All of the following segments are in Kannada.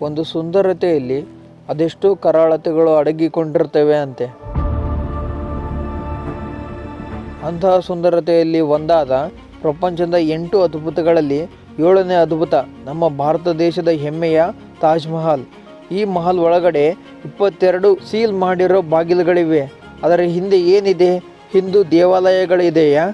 ಒಂದು ಸುಂದರತೆಯಲ್ಲಿ ಅದೆಷ್ಟೋ ಕರಾಳತೆಗಳು ಅಡಗಿಕೊಂಡಿರ್ತವೆ ಅಂತೆ. ಅಂತಹ ಸುಂದರತೆಯಲ್ಲಿ ಒಂದಾದ ಪ್ರಪಂಚದ ಎಂಟು ಅದ್ಭುತಗಳಲ್ಲಿ ಏಳನೇ ಅದ್ಭುತ ನಮ್ಮ ಭಾರತ ದೇಶದ ಹೆಮ್ಮೆಯ ತಾಜ್ ಮಹಲ್. ಈ ಮಹಲ್ ಒಳಗಡೆ ಇಪ್ಪತ್ತೆರಡು ಸೀಲ್ ಮಾಡಿರೋ ಬಾಗಿಲುಗಳಿವೆ. ಅದರ ಹಿಂದೆ ಏನಿದೆ? ಹಿಂದೂ ದೇವಾಲಯಗಳಿದೆಯಾ?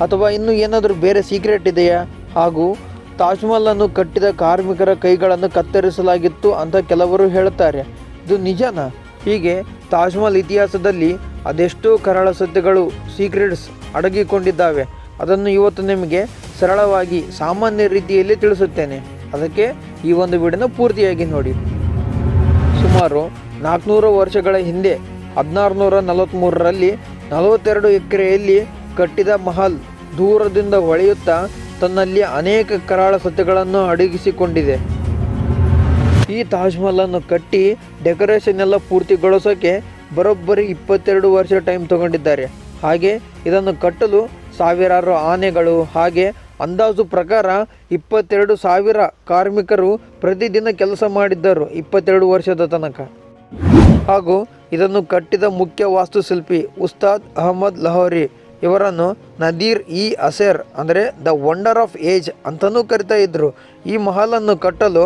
ಅಥವಾ ಇನ್ನೂ ಏನಾದರೂ ಬೇರೆ ಸೀಕ್ರೆಟ್ ಇದೆಯಾ? ಹಾಗೂ ತಾಜ್ ಮಹಲ್ ಅನ್ನು ಕಟ್ಟಿದ ಕಾರ್ಮಿಕರ ಕೈಗಳನ್ನು ಕತ್ತರಿಸಲಾಗಿತ್ತು ಅಂತ ಕೆಲವರು ಹೇಳುತ್ತಾರೆ ಇದು ನಿಜನಾ? ಹೀಗೆ ತಾಜ್ಮಹಲ್ ಇತಿಹಾಸದಲ್ಲಿ ಅದೆಷ್ಟೋ ಕರಾಳ ಸತ್ಯಗಳು ಸೀಕ್ರೆಟ್ಸ್ ಅಡಗಿಕೊಂಡಿದ್ದಾವೆ. ಅದನ್ನು ಇವತ್ತು ನಿಮಗೆ ಸರಳವಾಗಿ ಸಾಮಾನ್ಯ ರೀತಿಯಲ್ಲಿ ತಿಳಿಸುತ್ತೇನೆ. ಅದಕ್ಕೆ ಈ ಒಂದು ವಿಡಿಯೋನ ಪೂರ್ತಿಯಾಗಿ ನೋಡಿ. ಸುಮಾರು ನಾಲ್ಕುನೂರು ವರ್ಷಗಳ ಹಿಂದೆ ಹದಿನಾರು ನೂರ ನಲವತ್ತ್ಮೂರರಲ್ಲಿ ನಲವತ್ತೆರಡು ಎಕರೆಯಲ್ಲಿ ಕಟ್ಟಿದ ಮಹಲ್ ದೂರದಿಂದ ಹೊಳೆಯುತ್ತಾ ತನ್ನಲ್ಲಿ ಅನೇಕ ಕರಾಳ ಸತ್ಯಗಳನ್ನು ಅಡಗಿಸಿಕೊಂಡಿದೆ. ಈ ತಾಜ್ ಮಹಲನ್ನು ಕಟ್ಟಿ ಡೆಕೋರೇಷನ್ ಎಲ್ಲ ಪೂರ್ತಿಗೊಳಿಸೋಕೆ ಬರೋಬ್ಬರಿ ಇಪ್ಪತ್ತೆರಡು ವರ್ಷ ಟೈಮ್ ತಗೊಂಡಿದ್ದಾರೆ. ಹಾಗೆ ಇದನ್ನು ಕಟ್ಟಲು ಸಾವಿರಾರು ಆನೆಗಳು ಹಾಗೆ ಅಂದಾಜು ಪ್ರಕಾರ ಇಪ್ಪತ್ತೆರಡು ಸಾವಿರ ಕಾರ್ಮಿಕರು ಪ್ರತಿದಿನ ಕೆಲಸ ಮಾಡಿದ್ದರು ಇಪ್ಪತ್ತೆರಡು ವರ್ಷದ ತನಕ. ಹಾಗೂ ಇದನ್ನು ಕಟ್ಟಿದ ಮುಖ್ಯ ವಾಸ್ತುಶಿಲ್ಪಿ ಉಸ್ತಾದ್ ಅಹಮದ್ ಲಹೋರಿ ಇವರನ್ನು ನದೀರ್ ಇ ಅಸೆರ್, ಅಂದರೆ ದ ವಂಡರ್ ಆಫ್ ಏಜ್ ಅಂತಲೂ ಕರಿತಾ ಇದ್ದರು ಈ ಮಹಲನ್ನು ಕಟ್ಟಲು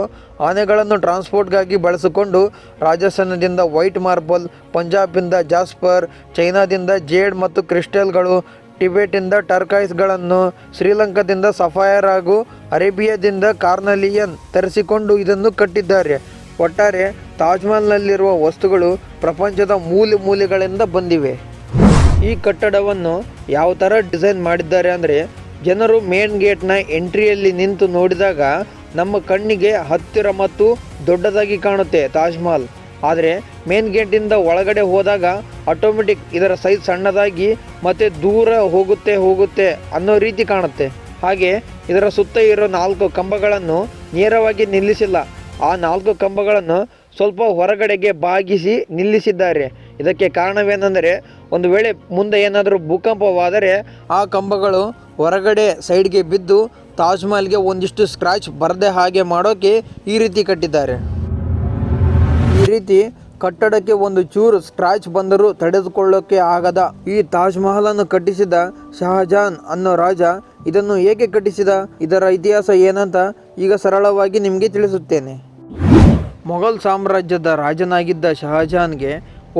ಆನೆಗಳನ್ನು ಟ್ರಾನ್ಸ್ಪೋರ್ಟ್ಗಾಗಿ ಬಳಸಿಕೊಂಡು ರಾಜಸ್ಥಾನದಿಂದ ವೈಟ್ ಮಾರ್ಬಲ್ ಪಂಜಾಬಿಂದ ಜಾಸ್ಪರ್, ಚೈನಾದಿಂದ ಜೇಡ್ ಮತ್ತು ಕ್ರಿಸ್ಟಲ್ಗಳು ಟಿಬೆಟಿಂದ ಟರ್ಕೈಸ್ಗಳನ್ನು, ಶ್ರೀಲಂಕಾದಿಂದ ಸಫಾಯರ್ ಹಾಗೂ ಅರೇಬಿಯಾದಿಂದ ಕಾರ್ನಲಿಯನ್ ತರಿಸಿಕೊಂಡು ಇದನ್ನು ಕಟ್ಟಿದ್ದಾರೆ. ಒಟ್ಟಾರೆ ತಾಜ್ಮಹಲ್ನಲ್ಲಿರುವ ವಸ್ತುಗಳು ಪ್ರಪಂಚದ ಮೂಲೆ ಮೂಲೆಗಳಿಂದ ಬಂದಿವೆ. ಈ ಕಟ್ಟಡವನ್ನು ಯಾವ ಥರ ಡಿಸೈನ್ ಮಾಡಿದ್ದಾರೆ ಅಂದರೆ ಜನರು ಮೇನ್ ಗೇಟ್ನ ಎಂಟ್ರಿಯಲ್ಲಿ ನಿಂತು ನೋಡಿದಾಗ ನಮ್ಮ ಕಣ್ಣಿಗೆ ಹತ್ತಿರ ಮತ್ತು ದೊಡ್ಡದಾಗಿ ಕಾಣುತ್ತೆ ತಾಜ್ ಮಹಲ್. ಆದರೆ ಮೇನ್ ಗೇಟಿಂದ ಒಳಗಡೆ ಹೋದಾಗ ಆಟೋಮೆಟಿಕ್ ಇದರ ಸೈಜ್ ಸಣ್ಣದಾಗಿ ಮತ್ತು ದೂರ ಹೋಗುತ್ತೆ ಹೋಗುತ್ತೆ ಅನ್ನೋ ರೀತಿ ಕಾಣುತ್ತೆ. ಹಾಗೆ ಇದರ ಸುತ್ತ ಇರೋ ನಾಲ್ಕು ಕಂಬಗಳನ್ನು ನೇರವಾಗಿ ನಿಲ್ಲಿಸಿಲ್ಲ. ಆ ನಾಲ್ಕು ಕಂಬಗಳನ್ನು ಸ್ವಲ್ಪ ಹೊರಗಡೆಗೆ ಬಾಗಿಸಿ ನಿಲ್ಲಿಸಿದ್ದಾರೆ. ಇದಕ್ಕೆ ಕಾರಣವೇನೆಂದರೆ ಒಂದು ವೇಳೆ ಮುಂದೆ ಏನಾದರೂ ಭೂಕಂಪವಾದರೆ ಆ ಕಂಬಗಳು ಹೊರಗಡೆ ಸೈಡ್ಗೆ ಬಿದ್ದು ತಾಜ್ ಮಹಲ್ಗೆ ಒಂದಿಷ್ಟು ಸ್ಕ್ರಾಚ್ ಬರದೆ ಹಾಗೆ ಮಾಡೋಕೆ ಈ ರೀತಿ ಕಟ್ಟಿದ್ದಾರೆ. ಈ ರೀತಿ ಕಟ್ಟಡಕ್ಕೆ ಒಂದು ಚೂರು ಸ್ಕ್ರಾಚ್ ಬಂದರೂ ತಡೆದುಕೊಳ್ಳೋಕೆ ಆಗದ ಈ ತಾಜ್ ಮಹಲನ್ನು ಕಟ್ಟಿಸಿದ ಶಹಜಾನ್ ಅನ್ನೋ ರಾಜ ಇದನ್ನು ಏಕೆ ಕಟ್ಟಿಸಿದ? ಇದರ ಇತಿಹಾಸ ಏನಂತ ಈಗ ಸರಳವಾಗಿ ನಿಮಗೆ ತಿಳಿಸುತ್ತೇನೆ. ಮೊಘಲ್ ಸಾಮ್ರಾಜ್ಯದ ರಾಜನಾಗಿದ್ದ ಶಹಜಾನ್ಗೆ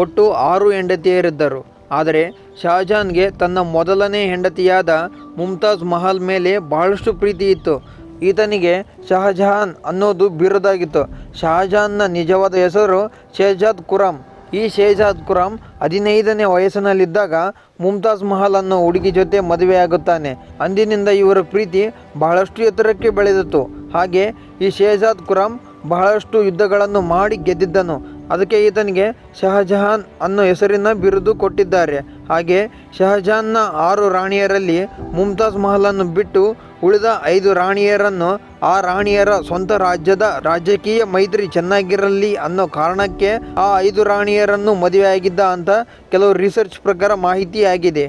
ಒಟ್ಟು ಆರು ಹೆಂಡತಿಯರಿದ್ದರು. ಆದರೆ ಶಹಜಾನ್ಗೆ ತನ್ನ ಮೊದಲನೇ ಹೆಂಡತಿಯಾದ ಮುಮ್ತಾಜ್ ಮಹಲ್ ಮೇಲೆ ಬಹಳಷ್ಟು ಪ್ರೀತಿ ಇತ್ತು. ಈತನಿಗೆ ಶಹಜಹಾನ್ ಅನ್ನೋದು ಬಿರುದಾಗಿತ್ತು. ಶಹಜಹಾನ್ನ ನಿಜವಾದ ಹೆಸರು ಶೇಜಾದ್ ಕುರಾಮ್. ಈ ಶೇಜಾದ್ ಕುರಾಮ್ ಹದಿನೈದನೇ ವಯಸ್ಸಿನಲ್ಲಿದ್ದಾಗ ಮುಮ್ತಾಜ್ ಮಹಲ್ ಅನ್ನೋ ಹುಡುಗಿ ಜೊತೆ ಮದುವೆಯಾಗುತ್ತಾನೆ. ಅಂದಿನಿಂದ ಇವರ ಪ್ರೀತಿ ಬಹಳಷ್ಟು ಎತ್ತರಕ್ಕೆ ಬೆಳೆದಿತ್ತು. ಹಾಗೆ ಈ ಶೇಜಾದ್ ಕುರಾಮ್ ಬಹಳಷ್ಟು ಯುದ್ಧಗಳನ್ನು ಮಾಡಿ ಗೆದ್ದಿದ್ದನು. ಅದಕ್ಕೆ ಈತನಿಗೆ ಶಹಜಹಾನ್ ಅನ್ನೋ ಹೆಸರಿನ ಬಿರುದು ಕೊಟ್ಟಿದ್ದಾರೆ. ಹಾಗೆ ಶಹಜಹಾನ್ನ ಆರು ರಾಣಿಯರಲ್ಲಿ ಮುಮ್ತಾಜ್ ಮಹಲನ್ನು ಬಿಟ್ಟು ಉಳಿದ ಐದು ರಾಣಿಯರನ್ನು ಆ ರಾಣಿಯರ ಸ್ವಂತ ರಾಜ್ಯದ ರಾಜಕೀಯ ಮೈತ್ರಿ ಚೆನ್ನಾಗಿರಲಿ ಅನ್ನೋ ಕಾರಣಕ್ಕೆ ಆ ಐದು ರಾಣಿಯರನ್ನು ಮದುವೆಯಾಗಿದ್ದ ಅಂತ ಕೆಲವು ರಿಸರ್ಚ್ ಪ್ರಕಾರ ಮಾಹಿತಿ ಆಗಿದೆ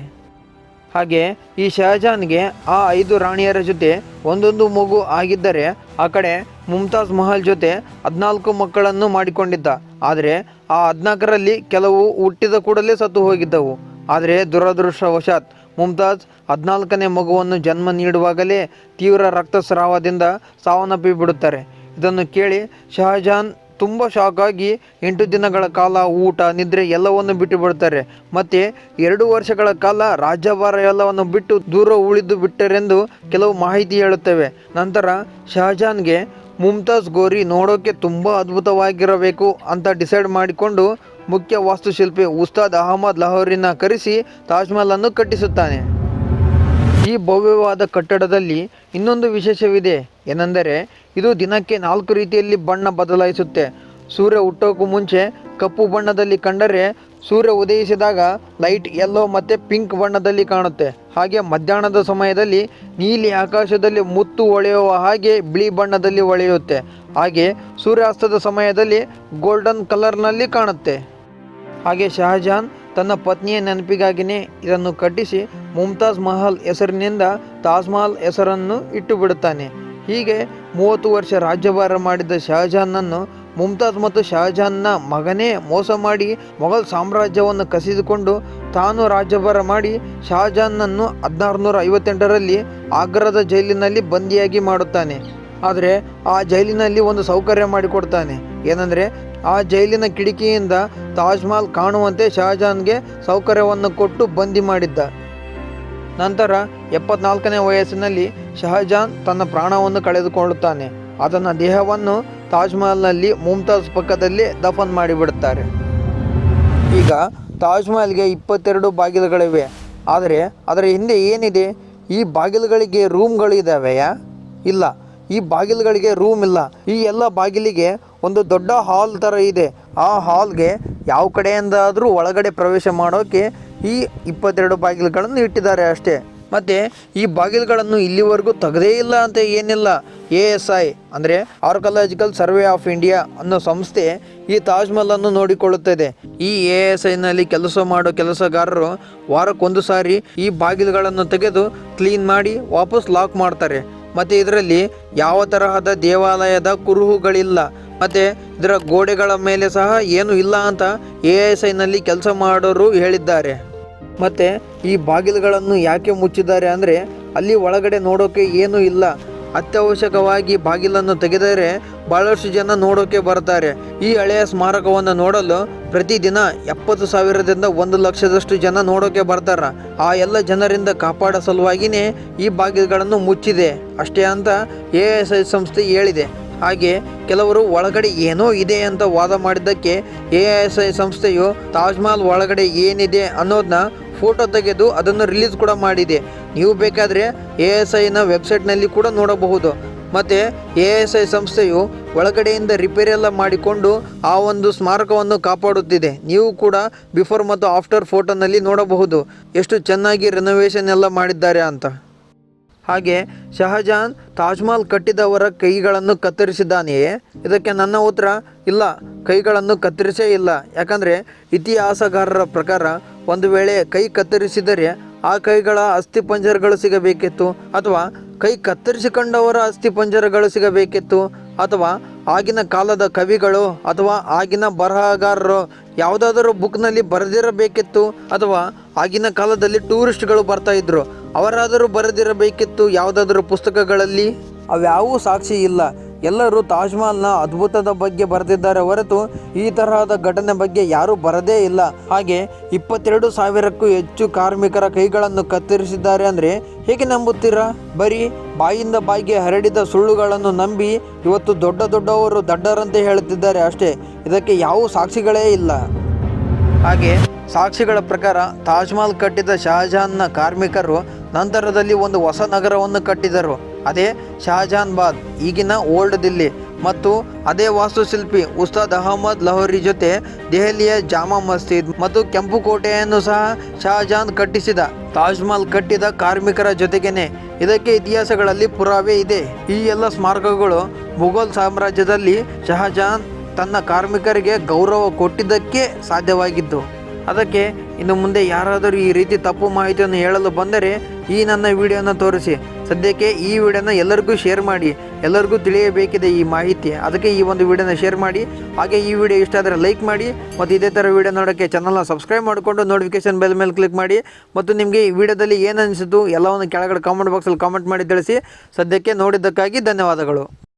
ಹಾಗೆ ಈ ಶಹಜಾನ್ಗೆ ಆ ಐದು ರಾಣಿಯರ ಜೊತೆ ಒಂದೊಂದು ಮಗು ಆಗಿದ್ದರೆ ಆ ಕಡೆ ಮುಮ್ತಾಜ್ ಮಹಲ್ ಜೊತೆ ಹದಿನಾಲ್ಕು ಮಕ್ಕಳನ್ನು ಮಾಡಿಕೊಂಡಿದ್ದ. ಆದರೆ ಆ ಹದಿನಾಲ್ಕರಲ್ಲಿ ಕೆಲವು ಹುಟ್ಟಿದ ಕೂಡಲೇ ಸತ್ತು ಹೋಗಿದ್ದವು. ಆದರೆ ದುರದೃಷ್ಟವಶಾತ್ ಮುಮ್ತಾಜ್ ಹದಿನಾಲ್ಕನೇ ಮಗುವನ್ನು ಜನ್ಮ ನೀಡುವಾಗಲೇ ತೀವ್ರ ರಕ್ತಸ್ರಾವದಿಂದ ಸಾವನ್ನಪ್ಪಿ ಬಿಡುತ್ತಾರೆ. ಇದನ್ನು ಕೇಳಿ ಶಹಜಾನ್ ತುಂಬ ಶಾಕ್ ಆಗಿ ಎಂಟು ದಿನಗಳ ಕಾಲ ಊಟ, ನಿದ್ರೆ ಎಲ್ಲವನ್ನು ಬಿಟ್ಟು ಬಿಡ್ತಾರೆ. ಮತ್ತೆ ಎರಡು ವರ್ಷಗಳ ಕಾಲ ರಾಜ್ಯಭಾರ ಎಲ್ಲವನ್ನು ಬಿಟ್ಟು ದೂರ ಉಳಿದು ಬಿಟ್ಟರೆಂದು ಕೆಲವು ಮಾಹಿತಿ ಹೇಳುತ್ತವೆ. ನಂತರ ಶಹಜಾನ್ಗೆ ಮುಮ್ತಾಜ್ ಗೋರಿ ನೋಡೋಕೆ ತುಂಬ ಅದ್ಭುತವಾಗಿರಬೇಕು ಅಂತ ಡಿಸೈಡ್ ಮಾಡಿಕೊಂಡು ಮುಖ್ಯ ವಾಸ್ತುಶಿಲ್ಪಿ ಉಸ್ತಾದ್ ಅಹಮದ್ ಲಹೋರಿನ ಕರೆಸಿ ತಾಜ್ಮಹಲ್ ಅನ್ನು ಕಟ್ಟಿಸುತ್ತಾನೆ. ಈ ಭವ್ಯವಾದ ಕಟ್ಟಡದಲ್ಲಿ ಇನ್ನೊಂದು ವಿಶೇಷವಿದೆ. ಏನೆಂದರೆ ಇದು ದಿನಕ್ಕೆ ನಾಲ್ಕು ರೀತಿಯಲ್ಲಿ ಬಣ್ಣ ಬದಲಾಯಿಸುತ್ತೆ. ಸೂರ್ಯ ಹುಟ್ಟೋಕ್ಕೂ ಮುಂಚೆ ಕಪ್ಪು ಬಣ್ಣದಲ್ಲಿ ಕಂಡರೆ ಸೂರ್ಯ ಉದಯಿಸಿದಾಗ ಲೈಟ್ ಯೆಲ್ಲೋ ಮತ್ತು ಪಿಂಕ್ ಬಣ್ಣದಲ್ಲಿ ಕಾಣುತ್ತೆ. ಹಾಗೆ ಮಧ್ಯಾಹ್ನದ ಸಮಯದಲ್ಲಿ ನೀಲಿ ಆಕಾಶದಲ್ಲಿ ಮುತ್ತು ಹೊಳೆಯುವ ಹಾಗೆ ಬಿಳಿ ಬಣ್ಣದಲ್ಲಿ ಹೊಳೆಯುತ್ತೆ ಹಾಗೆ ಸೂರ್ಯಾಸ್ತದ ಸಮಯದಲ್ಲಿ ಗೋಲ್ಡನ್ ಕಲರ್ನಲ್ಲಿ ಕಾಣುತ್ತೆ. ಹಾಗೆ ಶಹಜಹಾನ್ ತನ್ನ ಪತ್ನಿಯ ನೆನಪಿಗಾಗಿಯೇ ಇದನ್ನು ಕಟ್ಟಿಸಿ ಮುಮ್ತಾಜ್ ಮಹಲ್ ಹೆಸರಿನಿಂದ ತಾಜ್ಮಹಲ್ ಹೆಸರನ್ನು ಇಟ್ಟುಬಿಡುತ್ತಾನೆ. ಹೀಗೆ ಮೂವತ್ತು ವರ್ಷ ರಾಜ್ಯಭಾರ ಮಾಡಿದ ಶಹಜಹಾನನ್ನು ಮುಮ್ತಾಜ್ ಮತ್ತು ಶಹಜಹಾನ್ನ ಮಗನೇ ಮೋಸ ಮಾಡಿ ಮೊಘಲ್ ಸಾಮ್ರಾಜ್ಯವನ್ನು ಕಸಿದುಕೊಂಡು ತಾನು ರಾಜ್ಯಭಾರ ಮಾಡಿ ಶಹಜಹಾನ್ನನ್ನು ಹದಿನಾರುನೂರ ಐವತ್ತೆಂಟರಲ್ಲಿ ಆಗ್ರಾದ ಜೈಲಿನಲ್ಲಿ ಬಂದಿಯಾಗಿ ಮಾಡುತ್ತಾನೆ. ಆದರೆ ಆ ಜೈಲಿನಲ್ಲಿ ಒಂದು ಸೌಕರ್ಯ ಮಾಡಿಕೊಡ್ತಾನೆ. ಏನಂದರೆ ಆ ಜೈಲಿನ ಕಿಟಕಿಯಿಂದ ತಾಜ್ಮಹಲ್ ಕಾಣುವಂತೆ ಶಹಜಹಾನ್ಗೆ ಸೌಕರ್ಯವನ್ನು ಕೊಟ್ಟು ಬಂದಿ ಮಾಡಿದ್ದ. ನಂತರ ಎಪ್ಪತ್ನಾಲ್ಕನೇ ವಯಸ್ಸಿನಲ್ಲಿ ಶಹಜಹಾನ್ ತನ್ನ ಪ್ರಾಣವನ್ನು ಕಳೆದುಕೊಳ್ಳುತ್ತಾನೆ. ಅದನ್ನು ದೇಹವನ್ನು ತಾಜ್ ಮಹಲ್ನಲ್ಲಿ ಮುಮ್ತಾಜ್ ಪಕ್ಕದಲ್ಲಿ ದಫನ್ ಮಾಡಿಬಿಡುತ್ತಾರೆ. ಈಗ ತಾಜ್ ಮಹಲ್ಗೆ ಇಪ್ಪತ್ತೆರಡು ಬಾಗಿಲುಗಳಿವೆ. ಆದರೆ ಅದರ ಹಿಂದೆ ಏನಿದೆ? ಈ ಬಾಗಿಲುಗಳಿಗೆ ರೂಮ್ಗಳಿದ್ದಾವೆಯಾ ಇಲ್ಲ. ಈ ಬಾಗಿಲುಗಳಿಗೆ ರೂಮ್ ಇಲ್ಲ. ಈ ಎಲ್ಲ ಬಾಗಿಲಿಗೆ ಒಂದು ದೊಡ್ಡ ಹಾಲ್ ಥರ ಇದೆ. ಆ ಹಾಲ್ಗೆ ಯಾವ ಕಡೆಯಿಂದಾದರೂ ಒಳಗಡೆ ಪ್ರವೇಶ ಮಾಡೋಕ್ಕೆ ಈ ಇಪ್ಪತ್ತೆರಡು ಬಾಗಿಲುಗಳನ್ನು ಇಟ್ಟಿದ್ದಾರೆ ಅಷ್ಟೇ. ಮತ್ತು ಈ ಬಾಗಿಲುಗಳನ್ನು ಇಲ್ಲಿವರೆಗೂ ತೆಗೆದೇ ಇಲ್ಲ ಅಂತ ಏನಿಲ್ಲ. ಎ ಎಸ್ ಐ ಅಂದರೆ ಆರ್ಕಲಾಜಿಕಲ್ ಸರ್ವೆ ಆಫ್ ಇಂಡಿಯಾ ಅನ್ನೋ ಸಂಸ್ಥೆ ಈ ತಾಜ್ ಅನ್ನು ನೋಡಿಕೊಳ್ಳುತ್ತದೆ. ಈ ಎ ಎಸ್ ಐನಲ್ಲಿ ಕೆಲಸ ಮಾಡೋ ಕೆಲಸಗಾರರು ವಾರಕ್ಕೊಂದು ಸಾರಿ ಈ ಬಾಗಿಲುಗಳನ್ನು ತೆಗೆದು ಕ್ಲೀನ್ ಮಾಡಿ ವಾಪಸ್ ಲಾಕ್ ಮಾಡ್ತಾರೆ. ಮತ್ತು ಇದರಲ್ಲಿ ಯಾವ ತರಹದ ದೇವಾಲಯದ ಕುರುಹುಗಳಿಲ್ಲ. ಮತ್ತು ಇದರ ಗೋಡೆಗಳ ಮೇಲೆ ಸಹ ಏನು ಇಲ್ಲ ಅಂತ ಎ ಎಸ್ ಐನಲ್ಲಿ ಕೆಲಸ ಮಾಡೋರು ಹೇಳಿದ್ದಾರೆ. ಮತ್ತು ಈ ಬಾಗಿಲುಗಳನ್ನು ಯಾಕೆ ಮುಚ್ಚಿದ್ದಾರೆ ಅಂದರೆ ಅಲ್ಲಿ ಒಳಗಡೆ ನೋಡೋಕೆ ಏನೂ ಇಲ್ಲ. ಅತ್ಯವಶ್ಯಕವಾಗಿ ಬಾಗಿಲನ್ನು ತೆಗೆದರೆ ಬಹಳಷ್ಟು ಜನ ನೋಡೋಕೆ ಬರ್ತಾರೆ ಈ ಹಳೆಯ ಸ್ಮಾರಕವನ್ನು ನೋಡಲು ಪ್ರತಿದಿನ ಎಪ್ಪತ್ತು ಸಾವಿರದಿಂದ ಒಂದು ಲಕ್ಷದಷ್ಟು ಜನ ನೋಡೋಕೆ ಬರ್ತಾರೆ. ಆ ಎಲ್ಲ ಜನರಿಂದ ಕಾಪಾಡೋ ಸಲುವಾಗಿನೇ ಈ ಬಾಗಿಲುಗಳನ್ನು ಮುಚ್ಚಿದೆ. ಅಷ್ಟೇ ಅಂತ ಎ ಎಸ್ ಐ ಸಂಸ್ಥೆ ಹೇಳಿದೆ. ಹಾಗೆ ಕೆಲವರು ಒಳಗಡೆ ಏನೋ ಇದೆ ಅಂತ ವಾದ ಮಾಡಿದ್ದಕ್ಕೆ ಎ ಎಸ್ ಐ ಸಂಸ್ಥೆಯು ತಾಜ್ಮಹಲ್ ಒಳಗಡೆ ಏನಿದೆ ಅನ್ನೋದನ್ನ ಫೋಟೋ ತೆಗೆದು ಅದನ್ನು ರಿಲೀಸ್ ಕೂಡ ಮಾಡಿದೆ. ನೀವು ಬೇಕಾದರೆ ಎ ಎಸ್ ಐನ ವೆಬ್ಸೈಟ್ನಲ್ಲಿ ಕೂಡ ನೋಡಬಹುದು. ಮತ್ತು ಎ ಎಸ್ ಐ ಸಂಸ್ಥೆಯು ಒಳಗಡೆಯಿಂದ ರಿಪೇರಿ ಎಲ್ಲ ಮಾಡಿಕೊಂಡು ಆ ಒಂದು ಸ್ಮಾರಕವನ್ನು ಕಾಪಾಡುತ್ತಿದೆ. ನೀವು ಕೂಡ ಬಿಫೋರ್ ಮತ್ತು ಆಫ್ಟರ್ ಫೋಟೋನಲ್ಲಿ ನೋಡಬಹುದು. ಎಷ್ಟು ಚೆನ್ನಾಗಿ ರೆನೋವೇಷನ್ ಎಲ್ಲ ಮಾಡಿದ್ದಾರೆ ಅಂತ. ಹಾಗೆ ಶಹಜಾನ್ ತಾಜ್ಮಹಲ್ ಕಟ್ಟಿದವರ ಕೈಗಳನ್ನು ಕತ್ತರಿಸಿದ್ದಾನೆಯೇ? ಇದಕ್ಕೆ ನನ್ನ ಉತ್ತರ ಇಲ್ಲ. ಕೈಗಳನ್ನು ಕತ್ತರಿಸೇ ಇಲ್ಲ. ಯಾಕಂದರೆ ಇತಿಹಾಸಗಾರರ ಪ್ರಕಾರ ಒಂದು ವೇಳೆ ಕೈ ಕತ್ತರಿಸಿದರೆ ಆ ಕೈಗಳ ಅಸ್ಥಿಪಂಜರಗಳು ಸಿಗಬೇಕಿತ್ತು. ಅಥವಾ ಕೈ ಕತ್ತರಿಸಿಕೊಂಡವರ ಅಸ್ಥಿಪಂಜರಗಳು ಸಿಗಬೇಕಿತ್ತು. ಅಥವಾ ಆಗಿನ ಕಾಲದ ಕವಿಗಳು ಅಥವಾ ಆಗಿನ ಬರಹಗಾರರು ಯಾವುದಾದರೂ ಬುಕ್ನಲ್ಲಿ ಬರೆದಿರಬೇಕಿತ್ತು. ಅಥವಾ ಆಗಿನ ಕಾಲದಲ್ಲಿ ಟೂರಿಸ್ಟ್ಗಳು ಬರ್ತಾ ಇದ್ರು. ಅವರಾದರೂ ಬರೆದಿರಬೇಕಿತ್ತು ಯಾವುದಾದರೂ ಪುಸ್ತಕಗಳಲ್ಲಿ? ಅವ್ಯಾವೂ ಸಾಕ್ಷಿ ಇಲ್ಲ. ಎಲ್ಲರೂ ತಾಜ್ಮಹಲ್ನ ಅದ್ಭುತದ ಬಗ್ಗೆ ಬರೆದಿದ್ದಾರೆ ಹೊರತು ಈ ತರಹದ ಘಟನೆ ಬಗ್ಗೆ ಯಾರೂ ಬರದೇ ಇಲ್ಲ. ಹಾಗೆ ಇಪ್ಪತ್ತೆರಡು ಸಾವಿರಕ್ಕೂ ಹೆಚ್ಚು ಕಾರ್ಮಿಕರ ಕೈಗಳನ್ನು ಕತ್ತರಿಸಿದ್ದಾರೆ ಅಂದರೆ ಹೇಗೆ ನಂಬುತ್ತೀರಾ? ಬರೀ ಬಾಯಿಂದ ಬಾಯಿಗೆ ಹರಡಿದ ಸುಳ್ಳುಗಳನ್ನು ನಂಬಿ ಇವತ್ತು ದೊಡ್ಡ ದೊಡ್ಡವರು ದಡ್ಡರಂತೆ ಹೇಳುತ್ತಿದ್ದಾರೆ ಅಷ್ಟೇ. ಇದಕ್ಕೆ ಯಾವ ಸಾಕ್ಷಿಗಳೇ ಇಲ್ಲ. ಹಾಗೆ ಸಾಕ್ಷಿಗಳ ಪ್ರಕಾರ ತಾಜ್ಮಹಲ್ ಕಟ್ಟಿದ ಶಹಜಹಾನ್ನ ಕಾರ್ಮಿಕರು ನಂತರದಲ್ಲಿ ಒಂದು ಹೊಸ ನಗರವನ್ನು ಕಟ್ಟಿದರು. ಅದೇ ಶಹಜಹಾನ್ ಬಾದ್, ಈಗಿನ ಓಲ್ಡ್ ದಿಲ್ಲಿ ಮತ್ತು ಅದೇ ವಾಸ್ತುಶಿಲ್ಪಿ ಉಸ್ತಾದ್ ಅಹಮದ್ ಲಹೋರಿ ಜೊತೆ ದೆಹಲಿಯ ಜಾಮಾ ಮಸ್ಜಿದ್ ಮತ್ತು ಕೆಂಪು ಕೋಟೆಯನ್ನು ಸಹ ಶಹಜಹಾನ್ ಕಟ್ಟಿಸಿದ. ತಾಜ್ಮಹಲ್ ಕಟ್ಟಿದ ಕಾರ್ಮಿಕರ ಜೊತೆಗೇನೆ ಇದಕ್ಕೆ ಇತಿಹಾಸಗಳಲ್ಲಿ ಪುರಾವೆ ಇದೆ. ಈ ಎಲ್ಲ ಸ್ಮಾರಕಗಳು ಮುಘಲ್ ಸಾಮ್ರಾಜ್ಯದಲ್ಲಿ ಶಹಜಾನ್ ತನ್ನ ಕಾರ್ಮಿಕರಿಗೆ ಗೌರವ ಕೊಟ್ಟಿದ್ದಕ್ಕೆ ಸಾಧ್ಯವಾಗಿದ್ದು. ಅದಕ್ಕೆ ಇನ್ನು ಮುಂದೆ ಯಾರಾದರೂ ಈ ರೀತಿ ತಪ್ಪು ಮಾಹಿತಿಯನ್ನು ಹೇಳಲು ಬಂದರೆ ಈ ನನ್ನ ವಿಡಿಯೋನ ತೋರಿಸಿ. ಸದ್ಯಕ್ಕೆ ಈ ವಿಡಿಯೋನ ಎಲ್ಲರಿಗೂ ಶೇರ್ ಮಾಡಿ, ಎಲ್ಲರಿಗೂ ತಿಳಿಯಬೇಕಿದೆ ಈ ಮಾಹಿತಿ. ಅದಕ್ಕೆ ಈ ಒಂದು ವಿಡಿಯೋನ ಶೇರ್ ಮಾಡಿ, ಹಾಗೆ ಈ ವಿಡಿಯೋ ಇಷ್ಟ ಆದರೆ ಲೈಕ್ ಮಾಡಿ, ಮತ್ತು ಇದೇ ಥರ ವಿಡಿಯೋ ನೋಡೋಕ್ಕೆ ಚಾನಲ್ನ ಸಬ್ಸ್ಕ್ರೈಬ್ ಮಾಡಿಕೊಂಡು ನೋಟಿಫಿಕೇಶನ್ ಬೆಲ್ ಮೇಲೆ ಕ್ಲಿಕ್ ಮಾಡಿ, ಮತ್ತು ನಿಮಗೆ ಈ ವಿಡಿಯೋದಲ್ಲಿ ಏನು ಅನಿಸಿತು ಎಲ್ಲವನ್ನು ಕೆಳಗಡೆ ಕಾಮೆಂಟ್ ಬಾಕ್ಸಲ್ಲಿ ಕಾಮೆಂಟ್ ಮಾಡಿ ತಿಳಿಸಿ. ಸದ್ಯಕ್ಕೆ ನೋಡಿದ್ದಕ್ಕಾಗಿ ಧನ್ಯವಾದಗಳು.